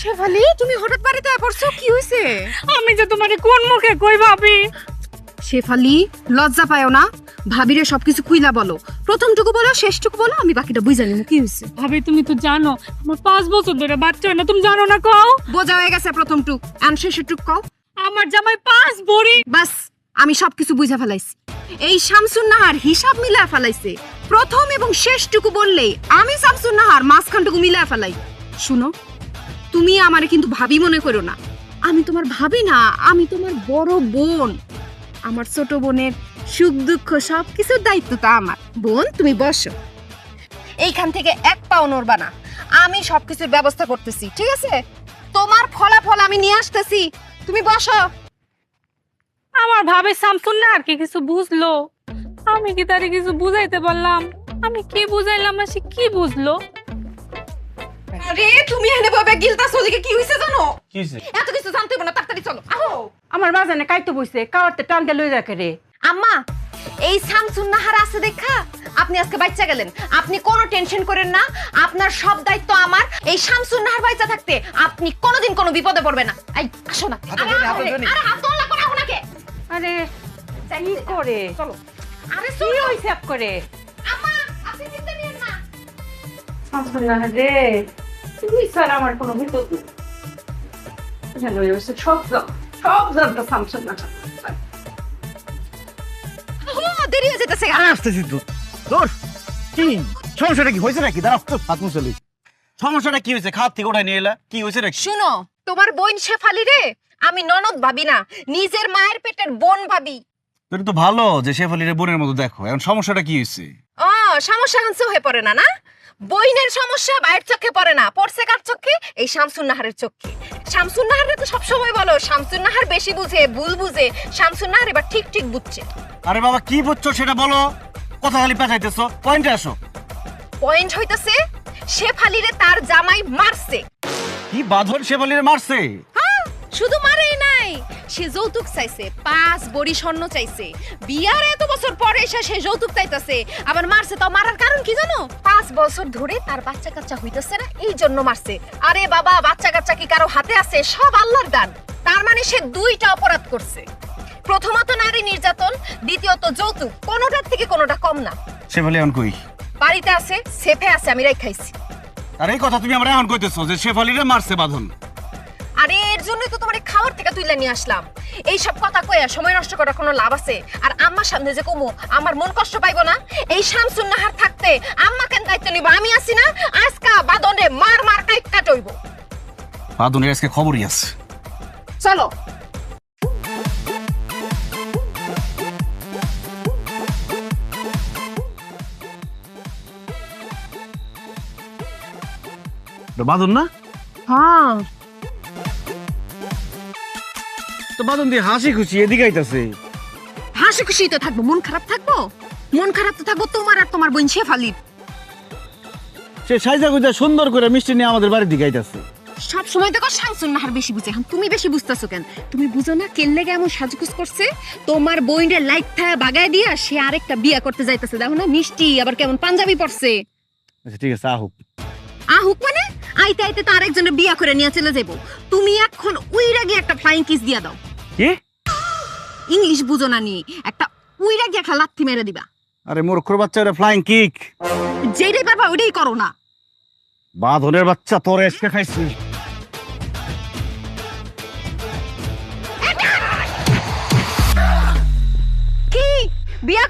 শেফালি তুমি হঠাৎ বাড়িতে পড়ছো? কি হয়েছে আমি যে তোমারে কোন মুখে কই ভাবি? শেফালি লজ্জা পায়ও না। ভাবিরে সবকিছু খুইলা বলো। প্রথমটুকু বলো শেষটুকু বলো আমি বাকিটা বুঝা নিব কি হয়েছে ভাবি তুমি তো জানো আমার পাঁচ বছর ধরে বাচ্চা হয় না তুমি জানো না কও? বোঝা হয়ে গেছে প্রথমটুক আর শেষটুক কও। আমার জামাই পাঁচ বড়ি। বাস আমি সবকিছু বুঝা ফেলাইছি। এই শামসুন নাহার হিসাব মিলা ফেলাইছে। প্রথম এবং শেষটুকু বললেই আমি শামসুন নাহার মাঝখানটুকু মিলা ফেলাই। শুনো, তুমি আমারে কিন্তু ভাবি মনে করো না। আমি তোমার ভাবি না, আমি তোমার বড় বোন। আমার ছোট বোনের সুখ দুঃখ সব কিছুর দায়িত্ব তা আমার। বোন, তুমি বসো। এইখান থেকে এক পাও নড়বা না। আমি সব কিছুর ব্যবস্থা করতেছি, ঠিক আছে? তোমার ফলাফল আমি নিয়ে আসতেছি। তুমি বসো। আমার ভাবে শামসুন না আর কি কিছু বুঝলো। আমি কি তারে কিছু বুঝাইতে পারলাম? আমি কি বুঝাইলাম না সে কি বুঝলো? আরে তুমি এনে ভাবে গিলতা সলিকে কি হইছে জানো? কি হয়েছে এত কিছু জানতে হবে না তাড়াতাড়ি চলো আহো। আমার বাজানে কাইতে বইছে কাওয়ারতে টানতে লই রাখে রে। আম্মা এই শামসুন নাহার আছে দেখা? আপনি আজকে বাচ্চা গেলেন। আপনি কোনো টেনশন করেন না আপনার সব দায়িত্ব আমার। এই শামসুন নাহার বাচ্চা থাকতে আপনি কোনোদিন কোনো বিপদে পড়বে না। এই আসো না। আরে, হাতে কোনা কোনাকে কি করে? চলো। আরে কি চলো হইছে করে? আম্মা আপনি চিন্তা নিয়েন না। শামসুন না রে তুই স্যার আমার কোনো ভিতর জানো হইছে সব সব জানতো শামসুন না দেরি হয়ে যেতেছে আসতেছি তো। দোষ কি? সমস্যাটা কি? হয়েছে নাকি? দাঁড়াও তো হাত মুছলি সমস্যাটা কি হয়েছে? খাত থেকে ওঠাই নিয়ে এলা। কি হয়েছে নাকি? শুনো তোমার বোন শেফালি রে আমি ননদ ভাবি না নিজের মায়ের পেটের বোন ভাবি। তো ভালো যে বোনের মতো দেখো। এখন সমস্যাটা কি হয়েছে? ও সমস্যা হানসে হয়ে পড়ে না না? বইনের সমস্যা বাইরের চোখে পড়ে না পড়ছে কার চোখে? এই শামসুন নাহারের চোখে। শামসুন নাহারে তো সবসময় বলো শামসুন নাহার বেশি বুঝে ভুল বুঝে শামসুন নাহার এবার ঠিক ঠিক বুঝছে। আরে বাবা কি বুঝছ সেটা বলো? কথা খালি পেঁচাইতেছো পয়েন্টে আসো। পয়েন্ট হইতাছে শেফালিরে তার জামাই মারছে। কি বাঁধন শেফালির মারছে? হ্যাঁ, শুধু নাই সে যৌতুক চাইছে পাঁচ বড়ি স্বর্ণ চাইছে। বিয়ার এত বছর পরে এসে সে যৌতুক চাইতেছে আবার মারছে তো মারার কারণ কি জানো? পাঁচ বছর ধরে তার বাচ্চা কাচ্চা হইতেছে না এই জন্য মারছে। আরে বাবা বাচ্চা কাচ্চা কি কারও হাতে আছে? সব আল্লাহর দান। তার মানে সে দুইটা অপরাধ করছে। প্রথমত নারী নির্যাতন দ্বিতীয়ত যৌতুক। কোনোটার থেকে কোনোটা কম না। শেফালি এখন কই? বাড়িতে আছে সেফে আছে আমি রাখাইছি। আর এই কথা তুমি আমরা এখন কইতেছো যে শেফালিরে মারছে বাঁধন। জন্যই তো তোমার খাওয়ার থেকে তুইলা নিয়ে আসলাম। এই সব কথা কইয়া সময় নষ্ট করার কোনো লাভ আছে? আর আম্মার সামনে যে কমু আমার মন কষ্ট পাইবো না? এই শামসুন নাহার থাকতে আম্মা কেন দায়িত্ব নিব? আমি আছি না? আজকা বাদনে মার মার কাইট কাটইব বাঁধনের আজকে খবরই আছে। চলো। তো বাঁধন না? হ্যাঁ। তো হাসি খুশি এদিকে আইতাছে। হাসি খুশি তো থাকব মন খারাপ থাকব? মন খারাপ তো থাকব তোমার আর তোমার বোন শেফালির। সে সাইজা গুজা সুন্দর করে মিষ্টি নিয়ে আমাদের বাড়ির দিকে আইতাছে। সব সময় দেখো শামসুন নাহার বেশি বুঝে। এখন তুমি বেশি বুঝতেছো কেন? তুমি বুঝো না কেন লেগে এমন সাজগুজ করছে? তোমার বইনের লাইট থায়া বাগায় দিয়া সে আরেকটা বিয়া করতে যাইতেছে। দেখো না মিষ্টি আবার কেমন পাঞ্জাবি পরছে। আচ্ছা ঠিক আছে আহুক। আহুক মানে? আইতে আইতে তো আরেকজনের বিয়া করে নিয়ে চলে যাব তুমি এখন উইরা গিয়ে একটা ফ্লাইং কিস দিয়া দাও। ইংলিশ বুঝো না নিয়ে একটা উইরা গিয়ে একটা লাথি মেরে দিবা। আরে মূর্খ বাচ্চা ওটা ফ্লাইং কিক যেটাই পারবা ওইটাই করো না। বাঁধনের বাচ্চা তোর এসকে খাইছি। কি? বিয়া